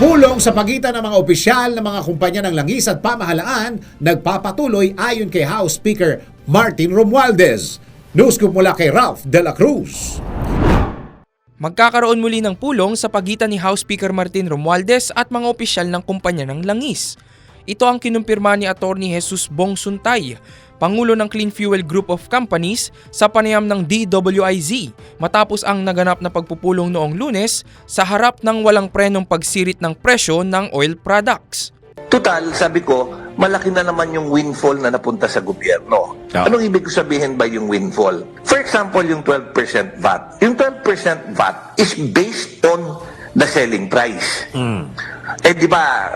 Pulong sa pagitan ng mga opisyal ng mga kumpanya ng langis at pamahalaan nagpapatuloy ayon kay House Speaker Martin Romualdez. News mula kay Ralph De La Cruz. Magkakaroon muli ng pulong sa pagitan ni House Speaker Martin Romualdez at mga opisyal ng kumpanya ng langis. Ito ang kinumpirma ni Attorney Jesus Bong Suntay, Pangulo ng Clean Fuel Group of Companies sa panayam ng DWIZ matapos ang naganap na pagpupulong noong lunes sa harap ng walang prenong pagsirit ng presyo ng oil products. Total, sabi ko, malaki na naman yung windfall na napunta sa gobyerno. Ah. Anong ibig ko sabihin ba yung windfall? For example, yung 12% VAT. Yung 12% VAT is based on the selling price. Eh di ba,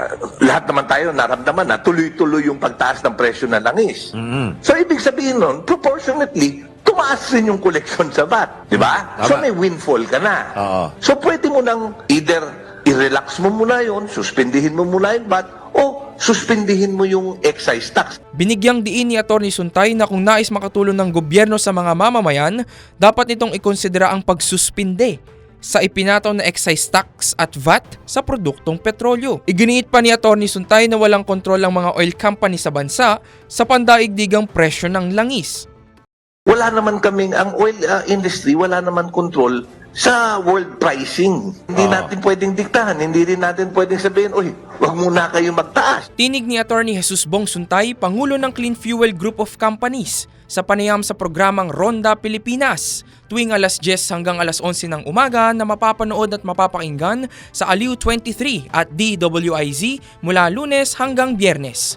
lahat naman tayo naramdaman na tuloy-tuloy yung pagtaas ng presyo ng langis. So ibig sabihin nun, proportionately, tumaas rin yung collection sa VAT. Di ba? So Tama. may windfall ka na. Oo. So pwede mo nang either i-relax mo muna yon, suspendihin mo muna yung VAT, o suspendihin mo yung excise tax. Binigyang diin ni Attorney Suntay na kung nais makatulong ng gobyerno sa mga mamamayan, dapat nitong ikonsidera ang pagsuspinde sa ipinataw na excise tax at VAT sa produktong petrolyo. Iginiit pa ni Attorney Suntay na walang kontrol ang mga oil company sa bansa sa pandaigdigang presyo ng langis. Wala naman kaming, ang oil uh, industry, wala naman control sa world pricing. Hindi Oo. natin pwedeng diktahan, hindi rin natin pwedeng sabihin, uy, wag muna kayo magtaas. Tinig ni Attorney Jesus Bong Suntay, Pangulo ng Clean Fuel Group of Companies, sa panayam sa programang Ronda Pilipinas tuwing alas 10 hanggang alas 11 ng umaga na mapapanood at mapapakinggan sa Aliw 23 at DWIZ mula lunes hanggang biyernes.